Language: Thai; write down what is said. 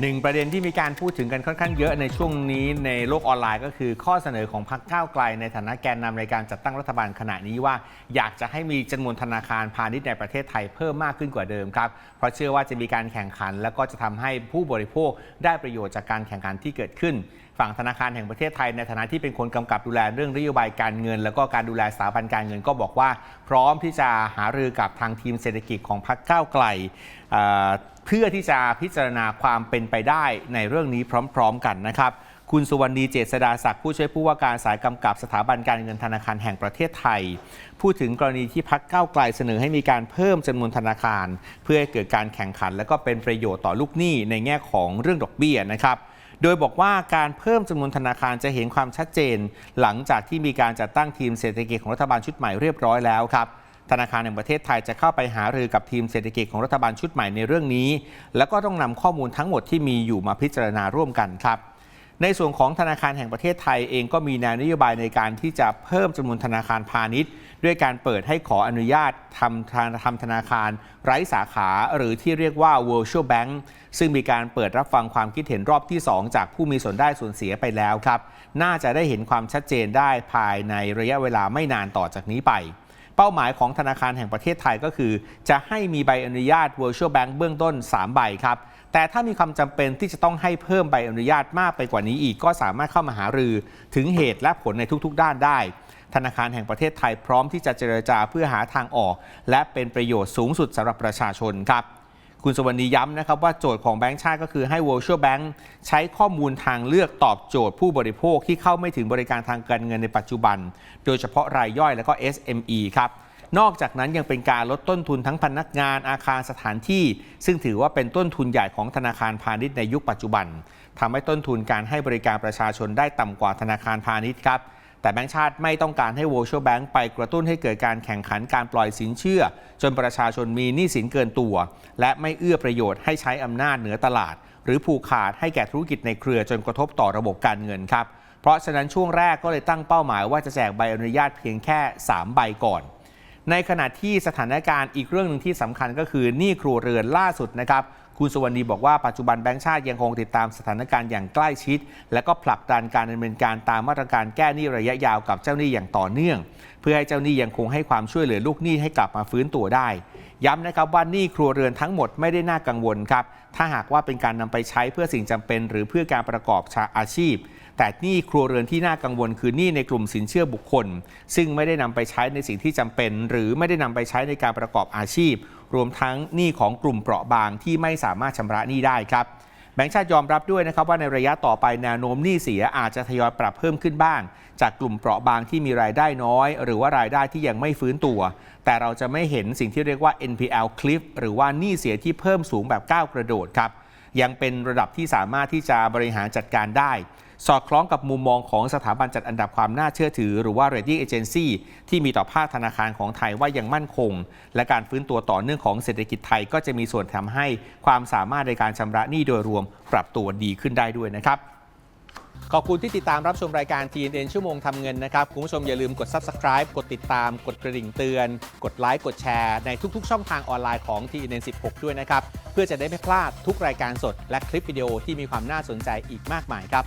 หนึ่งประเด็นที่มีการพูดถึงกันค่อนข้างเยอะในช่วงนี้ในโลกออนไลน์ก็คือข้อเสนอของพรรคก้าวไกล ในฐานะแกนนำในการจัดตั้งรัฐบาลขณะนี้ว่า อยากจะให้มีจำนวนธนาคารพาณิชย์ในประเทศไทยเพิ่มมากขึ้นกว่าเดิมครับ เพราะเชื่อว่าจะมีการแข่งขัน แล้วก็จะทำให้ผู้บริโภคได้ประโยชน์จากการแข่งขันที่เกิดขึ้น ฝั่งธนาคารแห่งประเทศไทย ในฐานะที่เป็นคนกำกับดูแลเรื่องนโยบายการเงิน แล้วก็การดูแลสถาบันการเงินก็บอกว่า พร้อมที่จะหารือกับทางทีมเศรษฐกิจของพรรคก้าวไกล พื่อที่จะพิจารณาความเป็นไปได้ในเรื่องนี้พร้อม ๆ กันนะครับคุณสุวรรณีเจษดาศักดิ์ผู้ช่วยผู้ว่าการสายกำกับสถาบันการเงินธนาคารแห่งประเทศไทย พูดถึงกรณีที่พักเก้าไกลเสนอให้มีการเพิ่มจำนวนธนาคาร เพื่อให้เกิดการแข่งขัน และก็เป็นประโยชน์ต่อลูกหนี้ในแง่ของเรื่องดอกเบี้ยนะครับโดยบอกว่าการเพิ่มจำนวนธนาคารจะเห็นความชัดเจน หลังจากที่มีการจัดตั้งทีมเศรษฐกิจของรัฐบาลชุดใหม่เรียบร้อยแล้วครับ ธนาคารแห่งประเทศไทยจะเข้าไปหารือกับทีมเศรษฐกิจของรัฐบาลชุดใหม่ในเรื่องนี้ แล้วก็ต้องนำข้อมูลทั้งหมดที่มีอยู่มาพิจารณาร่วมกันครับ ในส่วนของธนาคารแห่งประเทศไทยเองก็มีแนวนโยบายในการที่จะเพิ่มจำนวนธนาคารพาณิชย์ ด้วยการเปิดให้ขออนุญาตทำธนทำธนาคารไร้สาขาหรือที่เรียกว่า virtual bank ซึ่งมีการเปิดรับฟังความคิดเห็นรอบที่ 2 จากผู้มีส่วนได้ส่วนเสียไปแล้วครับ น่าจะได้เห็นความชัดเจนได้ภายในระยะเวลาไม่นานต่อจากนี้ไป เป้าหมายของธนาคารแห่งประเทศไทยก็คือ จะให้มีใบอนุญาต virtual bank เบื้องต้น 3 ใบครับ แต่ถ้ามีความจำเป็นที่จะต้องให้เพิ่มใบอนุญาตมากไปกว่านี้อีก ก็สามารถเข้ามาหารือถึงเหตุและผลในทุกๆ ด้านได้ ธนาคารแห่งประเทศไทยพร้อมที่จะเจรจาเพื่อหาทางออก และเป็นประโยชน์สูงสุดสำหรับประชาชนครับ คุณสวรรณีย้ำนะครับว่าโจทย์ของแบงก์ชาติก็คือให้ Virtual Bank ใช้ข้อมูลทางเลือกตอบโจทย์ผู้บริโภคที่เข้าไม่ถึงบริการทางการเงินในปัจจุบัน โดยเฉพาะรายย่อยและก็ SME ครับนอกจากนั้นยังเป็นการลดต้นทุนทั้งพนักงานอาคารสถานที่ ซึ่งถือว่าเป็นต้นทุนใหญ่ของธนาคารพาณิชย์ในยุคปัจจุบันทำให้ต้นทุนการให้บริการประชาชนได้ต่ำกว่าธนาคารพาณิชย์ครับ แต่แบงก์ชาติไม่ต้องการให้ Virtual Bank ไปกระตุ้นให้เกิดการแข่งขันการปล่อยสินเชื่อ จนประชาชนมีหนี้สินเกินตัว และไม่เอื้อประโยชน์ให้ใช้อำนาจเหนือตลาด หรือผูกขาดให้แก่ธุรกิจในเครือจนกระทบต่อระบบการเงินครับเพราะฉะนั้นช่วงแรกก็เลยตั้งเป้าหมายว่าจะแจกใบอนุญาตเพียงแค่ 3 ใบก่อน ในขณะที่สถานการณ์อีกเรื่องหนึ่งที่สำคัญก็คือหนี้ครัวเรือนล่าสุดนะครับ คุณสุวรรณีบอกว่าปัจจุบันแบงก์ชาติยังคงติดตามสถานการณ์อย่างใกล้ชิด และก็ผลักดันการดำเนินการตามมาตรการแก้หนี้ระยะยาวกับเจ้าหนี้อย่างต่อเนื่อง เพื่อให้เจ้าหนี้ยังคงให้ความช่วยเหลือลูกหนี้ให้กลับมาฟื้นตัวได้ ย้ำนะครับว่าหนี้ครัวเรือนทั้งหมดไม่ได้น่ากังวลครับถ้าหากว่าเป็นการนำไปใช้เพื่อสิ่งจำเป็น หรือเพื่อการประกอบอาชีพ แต่หนี้ครัวเรือนที่น่ากังวลคือหนี้ในกลุ่มสินเชื่อบุคคล ซึ่งไม่ได้นำไปใช้ในสิ่งที่จำเป็น หรือไม่ได้นำไปใช้ในการประกอบอาชีพ รวมทั้งหนี้ของกลุ่มเปราะบางที่ไม่สามารถชำระหนี้ได้ครับแบงก์ชาติยอมรับด้วยนะครับว่าในระยะต่อไปแนวโน้มหนี้เสียอาจจะทยอยปรับเพิ่มขึ้นบ้าง จากกลุ่มเปราะบางที่มีรายได้น้อย หรือว่ารายได้ที่ยังไม่ฟื้นตัว แต่เราจะไม่เห็นสิ่งที่เรียกว่า NPL cliff หรือว่าหนี้เสียที่เพิ่มสูงแบบก้าวกระโดดครับยังเป็นระดับที่สามารถที่จะบริหารจัดการได้ สอดคล้องกับมุมมองของสถาบันจัดอันดับความน่าเชื่อถือ หรือว่า rating agency ที่มีต่อภาคธนาคารของไทยว่ายังมั่นคง และการฟื้นตัวต่อเนื่องของเศรษฐกิจไทยก็จะมีส่วนทำให้ความสามารถในการชำระหนี้โดยรวมปรับตัวดีขึ้นได้ด้วยนะครับขอบคุณที่ติดตามรับชมรายการ TNN ชั่วโมงทำเงินนะครับ คุณผู้ชมอย่าลืมกด subscribe กดติดตาม กดกระดิ่งเตือน กดไลค์ กดแชร์ ในทุกๆ ช่องทางออนไลน์ของ TNN 16 ด้วยนะครับ เพื่อจะได้ไม่พลาดทุกรายการสด และคลิปวิดีโอที่มีความน่าสนใจอีกมากมายครับ